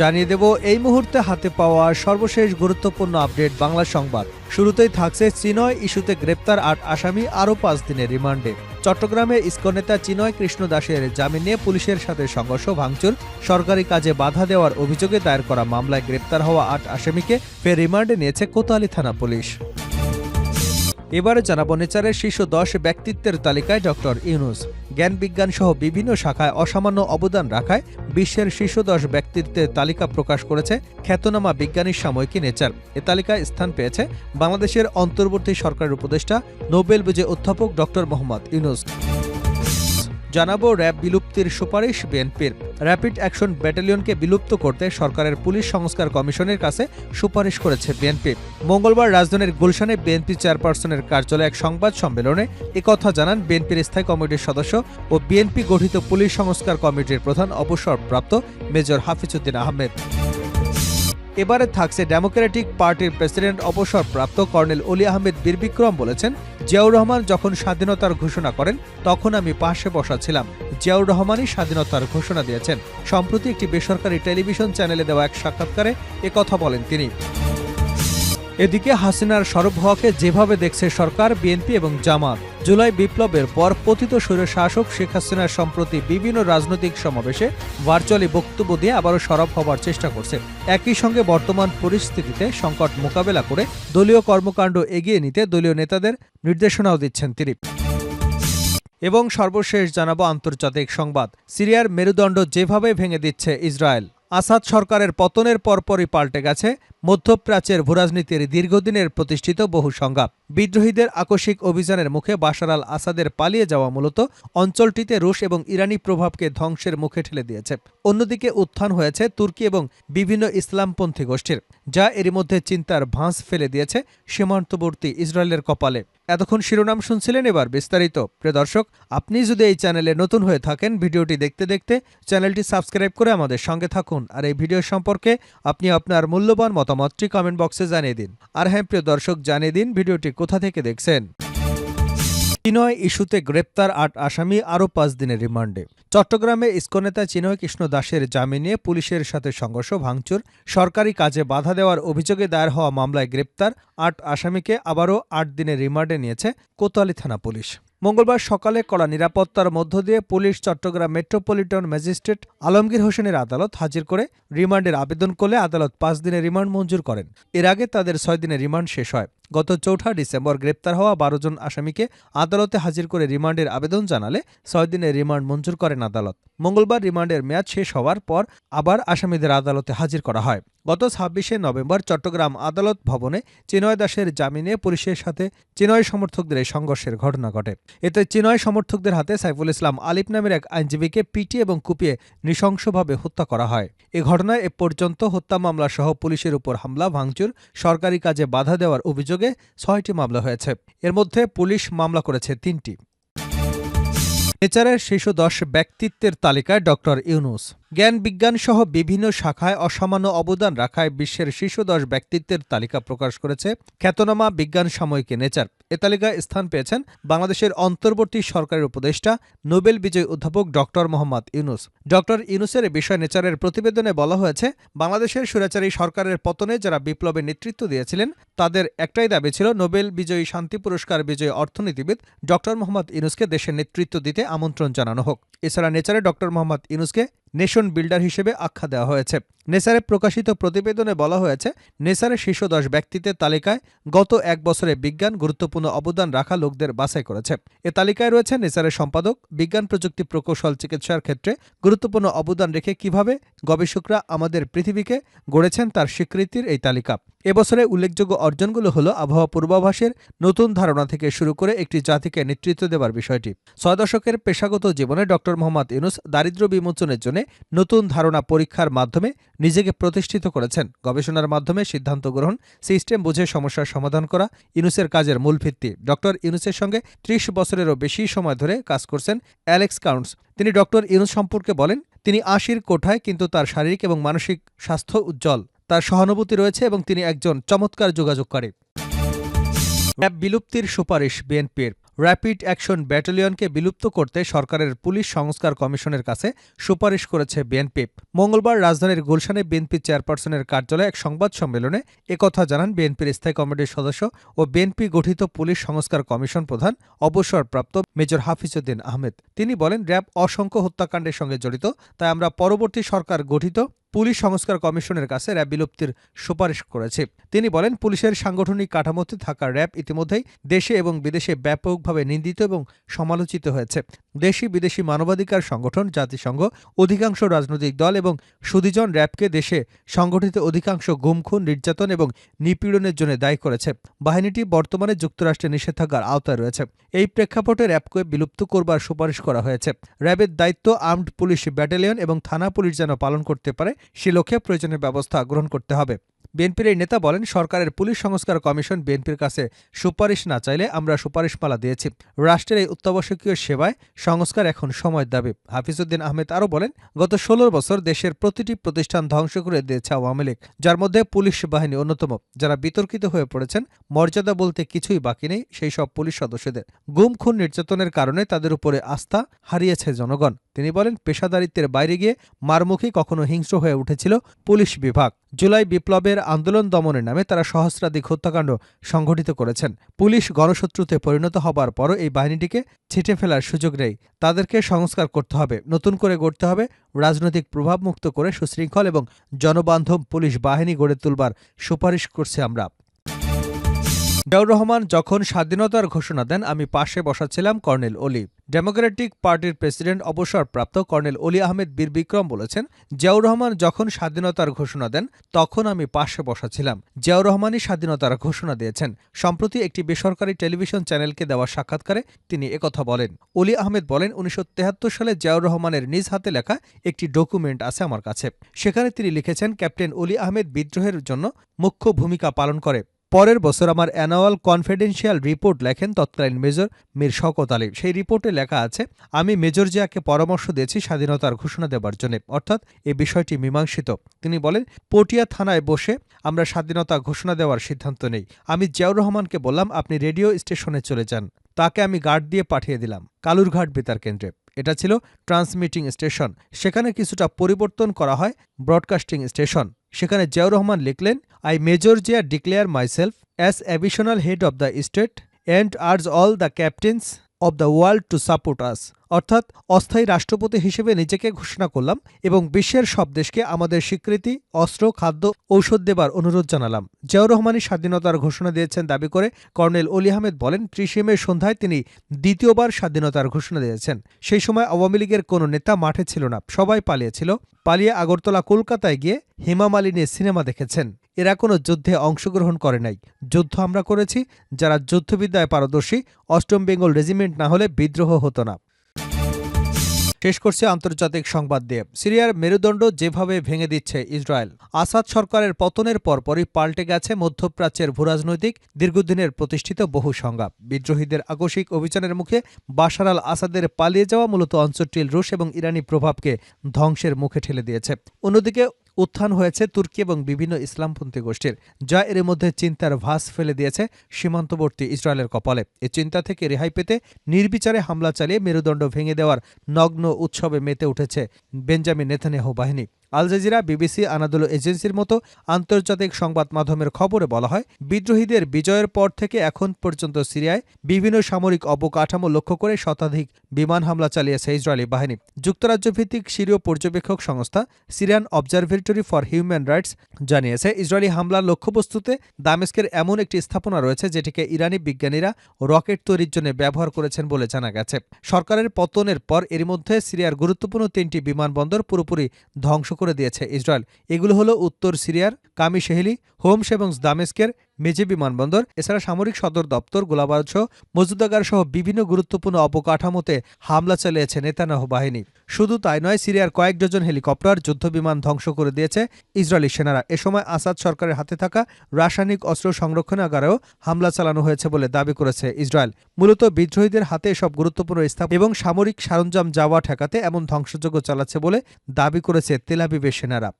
জানিয়ে দেব, এই মুহূর্তে হাতে পাওয়া সর্বশেষ গুরুত্বপূর্ণ আপডেট বাংলা সংবাদ। শুরুতেই থাকছে চিনয় ইস্যুতে গ্রেপ্তার আট আসামি, আরও পাঁচ দিনের রিমান্ডে। চট্টগ্রামে ইস্কন নেতা চিনয় কৃষ্ণ দাসের জামিন নিয়ে পুলিশের সাথে সংঘর্ষ, ভাঙচুর, সরকারি কাজে বাধা দেওয়ার অভিযোগে দায়ের করা মামলায় গ্রেপ্তার হওয়া আট আসামিকে ফের রিমান্ডে নিয়েছে কোতোয়ালি থানা পুলিশ। এবারে জানাব নেচারের শীর্ষ দশ ব্যক্তিত্বের তালিকায় ডক্টর ইউনুস। জ্ঞান বিজ্ঞান সহ বিভিন্ন শাখায় অসামান্য অবদান রাখায় বিশ্বের শীর্ষ দশ ব্যক্তিত্বের তালিকা প্রকাশ করেছে খ্যাতনামা বিজ্ঞানী সাময়িকী নেচার। এ তালিকায় স্থান পেয়েছে বাংলাদেশের অন্তর্বর্তী সরকারের উপদেষ্টা, নোবেল বিজয় অধ্যাপক ডক্টর মোহাম্মদ ইউনুস। জানাব র্যাব বিলুপ্তির সুপারিশ বিএনপির। র্যাপিড অ্যাকশন ব্যাটালিয়নকে বিলুপ্ত করতে সরকারের পুলিশ সংস্কার কমিশনের কাছে সুপারিশ করেছে বিএনপি। মঙ্গলবার রাজধানীর গুলশানে বিএনপি চেয়ারপারসনের কার্যালয়ে এক সংবাদ সম্মেলনে একথা জানান বিএনপির স্থায়ী কমিটির সদস্য ও বিএনপি গঠিত পুলিশ সংস্কার কমিটির প্রধান অবসরপ্রাপ্ত মেজর হাফিজউদ্দিন আহমেদ। এবারে থাকছে ডেমোক্রেটিক পার্টির প্রেসিডেন্ট অবসরপ্রাপ্ত কর্নেল অলি আহমেদ বীরবিক্রম বলেছেন, জিয়াউর রহমান যখন স্বাধীনতার ঘোষণা করেন, তখন আমি পাশে বসা ছিলাম। জিয়াউর রহমানই স্বাধীনতার ঘোষণা দিয়েছেন। সম্প্রতি একটি বেসরকারি টেলিভিশন চ্যানেলে দেওয়া এক সাক্ষাৎকারে একথা বলেন তিনি। এদিকে হাসিনার সরব হওয়াকে যেভাবে দেখছে সরকার, বিএনপি এবং জামাত, জুলাই বিপ্লবের পর পতিত স্বৈর শাসক শেখ হাসিনার সম্প্রতি বিভিন্ন রাজনৈতিক সমাবেশে ভার্চুয়ালি বক্তব্য দিয়ে আবারও সরব হবার চেষ্টা করছে। একই সঙ্গে বর্তমান পরিস্থিতিতে সংকট মোকাবেলা করে দলীয় কর্মকাণ্ড এগিয়ে নিতে দলীয় নেতাদের নির্দেশনাও দিচ্ছেন তিনি। এবং সর্বশেষ জানাব আন্তর্জাতিক সংবাদ। সিরিয়ার মেরুদণ্ড যেভাবে ভেঙে দিচ্ছে ইসরায়েল, আসাদ সরকারের পতনের পরপরই পাল্টে গেছে মধ্যপ্রাচ্যের ভূরাজনীতির দীর্ঘদিনের প্রতিষ্ঠিত বহু সংজ্ঞা বিদ্রোহীদের আকস্মিক অভিযানের মুখে বাশার আল আসাদের পালিয়ে যাওয়া মূলত অঞ্চলটিতে রুশ এবং ইরানি প্রভাবকে ধ্বংসের মুখে ঠেলে দিয়েছে। অন্যদিকে উত্থান হয়েছে তুর্কি এবং বিভিন্ন ইসলামপন্থী গোষ্ঠীর, যা এরই মধ্যে চিন্তার ভাঁজ ফেলে দিয়েছে সীমান্তবর্তী ইসরায়েলের কপালে। এতক্ষণ শিরোনাম শুনছিলেন এবার বিস্তারিত। প্রিয় দর্শক, আপনি যদি এই চ্যানেলে নতুন হয়ে থাকেন, ভিডিওটি দেখতে দেখতে চ্যানেলটি সাবস্ক্রাইব করে আমাদের সঙ্গে থাকুন। আর এই ভিডিও সম্পর্কে আপনি আপনার মূল্যবান মতামতটি কমেন্ট বক্সে জানিয়ে দিন। আর হ্যাঁ প্রিয় দর্শক, জানিয়ে দিন ভিডিওটি কোথা থেকে দেখছেন। চিনয় ইস্যুতে গ্রেপ্তার আট আসামি আরও পাঁচ দিনের রিমান্ডে। চট্টগ্রামে ইস্কনেতা চিনয় কৃষ্ণ দাসের জামিন পুলিশের সাথে সংঘর্ষ, ভাঙচুর, সরকারি কাজে বাধা দেওয়ার অভিযোগে দায়ের হওয়া মামলায় গ্রেপ্তার আট আসামিকে আবারও আট দিনের রিমান্ডে নিয়েছে কোতোয়ালি থানা পুলিশ। মঙ্গলবার সকালে কড়া নিরাপত্তার মধ্য দিয়ে police, Chattogram metropolitan magistrate Alamgir হোসেনের আদালত হাজির করে রিমান্ডের আবেদন করলে আদালত পাঁচ দিনের রিমান্ড মঞ্জুর করেন। এর আগে তাদের ছয় দিনের রিমান্ড শেষ হয়। গত চৌঠা ডিসেম্বর গ্রেপ্তার হওয়া বারো জন আসামিকে আদালতে হাজির করে রিমান্ডের আবেদন জানালে ছয় দিনের রিমান্ড মঞ্জুর করেন আদালত। মঙ্গলবার রিমান্ডের মেয়াদ শেষ হওয়ার পর আবার আসামিদের আদালতে হাজির করা হয়। গত ছাব্বিশে নভেম্বর চট্টগ্রাম আদালত ভবনে চিনয় দাসের জামিনে পুলিশের সাথে চিনয় সমর্থকদের এই সংঘর্ষের ঘটনা ঘটে। এতে চিনয় সমর্থকদের হাতে সাইফুল ইসলাম আলিফ নামের এক আইনজীবীকে পিটিয়ে এবং কুপিয়ে নৃশংসভাবে হত্যা করা হয়। এ ঘটনায় এ পর্যন্ত হত্যা মামলা সহ পুলিশের উপর হামলা, ভাঙচুর, সরকারি কাজে বাধা দেওয়ার অভিযোগে ছয়টি মামলা হয়েছে। এর মধ্যে পুলিশ মামলা করেছে তিনটি। নেচারের শীর্ষ দশ ব্যক্তিত্বের তালিকায় ডক্টর ইউনুস। জ্ঞান বিজ্ঞান সহ বিভিন্ন শাখায় অসামান্য অবদান রাখায় বিশ্বের শীর্ষ দশ ব্যক্তিত্বের তালিকা প্রকাশ করেছে খ্যাতনামা বিজ্ঞান সাময়িকী নেচার। এ তালিকায় স্থান পেয়েছেন বাংলাদেশের অন্তর্বর্তী সরকারের উপদেষ্টা, নোবেল বিজয়ী অধ্যাপক ডক্টর মোহাম্মদ ইউনুস। ডক্টর ইউনুসের বিষয় নেচারের প্রতিবেদনে বলা হয়েছে, বাংলাদেশের সুরাচারী সরকারের পতনে যারা বিপ্লবে নেতৃত্ব দিয়েছিলেন, তাদের একটাই দাবি ছিল নোবেল বিজয়ী শান্তি পুরস্কার বিজয়ী অর্থনীতিবিদ ডক্টর মোহাম্মদ ইউনুসকে দেশের নেতৃত্ব দিতে আমন্ত্রণ জানানো হোক। এছাড়া নেচারে ডক্টর মোহাম্মদ ইউনুসকে নেশন বিল্ডার হিসেবে আখ্যা দেওয়া হয়েছে। নেসারে প্রকাশিত প্রতিবেদনে বলা হয়েছে নেসারের শীর্ষ দশ ব্যক্তিত্বের তালিকায় গত এক বছরে বিজ্ঞান গুরুত্বপূর্ণ অবদান রাখা লোকদের বাছাই করেছে। এ তালিকায় রয়েছে নেসারের সম্পাদক, বিজ্ঞান প্রযুক্তি প্রকৌশল চিকিৎসার ক্ষেত্রে গুরুত্বপূর্ণ অবদান রেখে কীভাবে গবেষকরা আমাদের পৃথিবীকে গড়েছেন তার স্বীকৃতির এই তালিকা। এবছরে উল্লেখযোগ্য অর্জনগুলো হল আবহাওয়া পূর্বাভাসের নতুন ধারণা থেকে শুরু করে একটি জাতিকে নেতৃত্ব দেবার বিষয়টি। ছয় দশকের পেশাগত জীবনে ডক্টর মোহাম্মদ ইউনুস দারিদ্র বিমোচনের জন্য নতুন ধারণা পরীক্ষার মাধ্যমে নিজেকে প্রতিষ্ঠিত করেছেন। গবেষণার মাধ্যমে সিদ্ধান্ত গ্রহণ, সিস্টেম বুঝে সমস্যার সমাধান করা ইউনুসের কাজের মূল ভিত্তি। ডক্টর ইউনুসের সঙ্গে ত্রিশ বছরেরও বেশি সময় ধরে কাজ করছেন অ্যালেক্স কাউন্টস। তিনি ডক্টর ইউনুস সম্পর্কে বলেন, তিনি আশির কোঠায় কিন্তু তার শারীরিক এবং মানসিক স্বাস্থ্য উজ্জ্বল। তার সহানুভূতি রয়েছে এবং তিনি একজন চমৎকার যোগাযোগকারী র্যাব বিলুপ্তির সুপারিশ বিএনপির। র্যাপিড অ্যাকশন ব্যাটালিয়নকে বিলুপ্ত করতে সরকারের পুলিশ সংস্কার কমিশনের কাছে সুপারিশ করেছে বিএনপি। মঙ্গলবার রাজধানীর গুলশানে বিএনপি চেয়ারপারসনের কার্যালয়ে এক সংবাদ সম্মেলনে একথা জানান বিএনপির স্থায়ী কমিটির সদস্য ও বিএনপি গঠিত পুলিশ সংস্কার কমিশন প্রধান অবসরপ্রাপ্ত মেজর হাফিজউদ্দিন আহমেদ। তিনি বলেন, র্যাব অসংখ্য হত্যাকাণ্ডের সঙ্গে জড়িত, তাই আমরা পরবর্তী সরকার গঠিত পুলিশ সংস্কার কমিশনের কাছে র্যাব বিলুপ্তির সুপারিশ করেছে। তিনি বলেন, পুলিশের সাংগঠনিক কাঠামোতে থাকা র্যাব ইতিমধ্যেই দেশে এবং বিদেশে ব্যাপকভাবে নিন্দিত এবং সমালোচিত হয়েছে। দেশি বিদেশি মানবাধিকার সংগঠন, জাতিসংঘ, অধিকাংশ রাজনৈতিক দল এবং সুদীজন র্যাবকে দেশে সংগঠিত অধিকাংশ গুমখুন, নির্যাতন এবং নিপীড়নের জন্য দায়ী করেছে। বাহিনীটি বর্তমানে যুক্তরাষ্ট্রের নিষেধাজ্ঞার আওতায় রয়েছে। এই প্রেক্ষাপটে র্যাবকে বিলুপ্ত করবার সুপারিশ করা হয়েছে। র্যাবের দায়িত্ব আর্মড পুলিশ ব্যাটালিয়ন এবং থানা পুলিশ যেন পালন করতে পারে, সে লক্ষ্যে প্রয়োজনীয় ব্যবস্থা গ্রহণ করতে হবে। বিএনপির এই নেতা বলেন, সরকারের পুলিশ সংস্কার কমিশন বিএনপির কাছে সুপারিশ না চাইলে আমরা সুপারিশমালা দিয়েছি। রাষ্ট্রের এই অত্যাবশ্যকীয় সেবায় সংস্কার এখন সময় দাবি। হাফিজউদ্দিন আহমেদ আরও বলেন, গত ষোলো বছর দেশের প্রতিটি প্রতিষ্ঠান ধ্বংস করে দিয়েছে আওয়ামী লীগ, যার মধ্যে পুলিশ বাহিনী অন্যতম। যারা বিতর্কিত হয়ে পড়েছেন, মর্যাদা বলতে কিছুই বাকি নেই, সেই সব পুলিশ সদস্যদের। গুম, খুন, নির্যাতনের কারণে তাদের উপরে আস্থা হারিয়েছে জনগণ। তিনি বলেন, পেশাদারিত্বের বাইরে গিয়ে মারমুখী কখনো হিংস্র হয়ে উঠেছিল পুলিশ বিভাগ। জুলাই বিপ্লবের আন্দোলন দমনের নামে তারা সহস্রাধিক হত্যাকাণ্ড সংঘটিত করেছেন। পুলিশ গণশত্রুতে পরিণত হবার পরও এই বাহিনীটিকে ছিটে ফেলার সুযোগ নেই। তাদেরকে সংস্কার করতে হবে, নতুন করে গড়তে হবে, রাজনৈতিক প্রভাবমুক্ত করে সুশৃঙ্খল এবং জনবান্ধব পুলিশ বাহিনী গড়ে তুলবার সুপারিশ করছে আমরা। জিয়াউর রহমান যখন স্বাধীনতার ঘোষণা দেন, আমি পাশে বসাছিলাম কর্নেল অলি। ডেমোক্রেটিক পার্টির প্রেসিডেন্ট অবসরপ্রাপ্ত কর্নেল অলি আহমেদ বীর বিক্রম বলেছেন, জিয়াউর রহমান যখন স্বাধীনতার ঘোষণা দেন, তখন আমি পাশে বসাছিলাম জিয়াউর রহমানই স্বাধীনতার ঘোষণা দিয়েছেন। সম্প্রতি একটি বেসরকারি টেলিভিশন চ্যানেলকে দেওয়া সাক্ষাৎকারে তিনি একথা বলেন। অলি আহমেদ বলেন, উনিশশো সালে জিয়াউর রহমানের নিজ হাতে লেখা একটি ডকুমেন্ট আছে আমার কাছে। সেখানে তিনি লিখেছেন, ক্যাপ্টেন অলি আহমেদ বিদ্রোহের জন্য মুখ্য ভূমিকা পালন করে। পরের বছর আমার অ্যানুয়াল কনফিডেন্সিয়াল রিপোর্ট লেখেন তৎকালীন মেজর মীর শওকত আলী। সেই রিপোর্টে লেখা আছে, আমি মেজর জিয়াকে পরামর্শ দিয়েছি স্বাধীনতার ঘোষণা দেবার জন্য। অর্থাৎ এ বিষয়টি মীমাংসিত। তিনি বলেন, পটিয়া থানায় বসে আমরা স্বাধীনতা ঘোষণা দেওয়ার সিদ্ধান্ত নেই। আমি জিয়াউর রহমানকে বললাম, আপনি রেডিও স্টেশনে চলে যান। তাকে আমি গার্ড দিয়ে পাঠিয়ে দিলাম, কালুরঘাট বেতার কেন্দ্রে। এটা ছিল ট্রান্সমিটিং স্টেশন। সেখানে কিছুটা পরিবর্তন করা হয় ব্রডকাস্টিং স্টেশন। সেখানে জিয়াউর রহমান লিখলেন I Major Jia declare myself as additional head of the state and urge all the captains of the world to support us. অর্থাৎ অস্থায়ী রাষ্ট্রপতি হিসেবে নিজেকে ঘোষণা করলাম এবং বিশ্বের সব দেশকে আমাদের স্বীকৃতি, অস্ত্র, খাদ্য, ঔষধ দেবার অনুরোধ জানালাম। জিয়াউর রহমানই স্বাধীনতার ঘোষণা দিয়েছেন দাবি করে কর্নেল অলি আহমেদ বলেন, ত্রিশে মে সন্ধ্যায় তিনি দ্বিতীয়বার স্বাধীনতার ঘোষণা দিয়েছেন। সেই সময় আওয়ামী লীগের কোনো নেতা মাঠে ছিল না, সবাই পালিয়েছিল। পালিয়ে আগরতলা, কলকাতায় গিয়ে হেমা মালিনী সিনেমা দেখেছেন। এরা কোনো যুদ্ধে অংশগ্রহণ করে নাই। যুদ্ধ আমরা করেছি, যারা যুদ্ধবিদ্যায় পারদর্শী, অষ্টম বেঙ্গল রেজিমেন্ট না হলে বিদ্রোহ হতো না। শেষ করছে আন্তর্জাতিক সংবাদ দিয়ে। সিরিয়ার মেরুদণ্ড যেভাবে ভেঙে দিচ্ছে ইসরায়েল, আসাদ সরকারের পতনের পরপরই পাল্টে গেছে মধ্যপ্রাচ্যের ভূরাজনৈতিক, দীর্ঘদিনের প্রতিষ্ঠিত বহু সংজ্ঞা বিদ্রোহীদের আকস্মিক অভিযানের মুখে বাশার আল আসাদের পালিয়ে যাওয়া মূলত অঞ্চলটির রুশ এবং ইরানি প্রভাবকে ধ্বংসের মুখে ঠেলে দিয়েছে। অন্যদিকে উত্থান হয়েছে তুর্কি এবং বিভিন্ন ইসলামপন্থী গোষ্ঠীর। যা এর মধ্যে চিন্তার ভাস ফেলে দিয়েছে সীমান্তবর্তী ইসরায়েলের কপালে। এ চিন্তা থেকে রেহাই পেতে নির্বিচারে হামলা চালিয়ে মেরুদণ্ড ভেঙে দেওয়ার নগ্ন উৎসবে মেতে উঠেছে বেঞ্জামিন নেথানেহ বাহিনী। আল জাজিরা, বিবিসি, আনাদুল এজেন্সির মতো আন্তর্জাতিক সংবাদ মাধ্যমের খবরে বলা হয়, বিদ্রোহীদের বিজয়ের পর থেকে এখন পর্যন্ত সিরিয়ায় বিভিন্ন সামরিক অবকাঠামো লক্ষ্য করে শতাধিক বিমান হামলা চালিয়েছে ইসরায়েলি বাহিনী। যুক্তরাজ্যভিত্তিক সিরীয় পর্যবেক্ষক সংস্থা Syrian observatory for human rights জানিয়েছে, ইসরায়েলি হামলার লক্ষ্যবস্তুতে দামেস্কের এমন একটি স্থাপনা রয়েছে যেটিকে ইরানি বিজ্ঞানীরা রকেট তৈরির জন্য ব্যবহার করেছেন বলে জানা গেছে। সরকারের পতনের পর এর মধ্যে সিরিয়ার গুরুত্বপূর্ণ তিনটি বিমানবন্দর পুরোপুরি ধ্বংস করে দিয়েছে ইসরায়েল। এগুলো হলো উত্তর সিরিয়ার কামি শেহেলি হোমস এবং দামেস্কের মেজে বিমানবন্দর এছাড়া সামরিক সদর দপ্তর গোলাবারুদ সহ মজুদাগার সহ বিভিন্ন গুরুত্বপূর্ণ অবকাঠামোতে হামলা চালিয়েছে নেতানাহ বাহিনী। শুধু তাই নয়, সিরিয়ার কয়েক ডজন হেলিকপ্টার যুদ্ধবিমান ধ্বংস করে দিয়েছে ইসরায়েলি সেনারা। এ সময় আসাদ সরকারের হাতে থাকা রাসায়নিক অস্ত্র সংরক্ষণাগারেও হামলা চালানো হয়েছে বলে দাবি করেছে ইসরায়েল। মূলত বিদ্রোহীদের হাতে এসব গুরুত্বপূর্ণ স্থাপনা এবং সামরিক সরঞ্জাম যাওয়া ঠেকাতে এমন ধ্বংসযজ্ঞ চালাচ্ছে বলে দাবি করেছে তেলাবিবের সেনারা।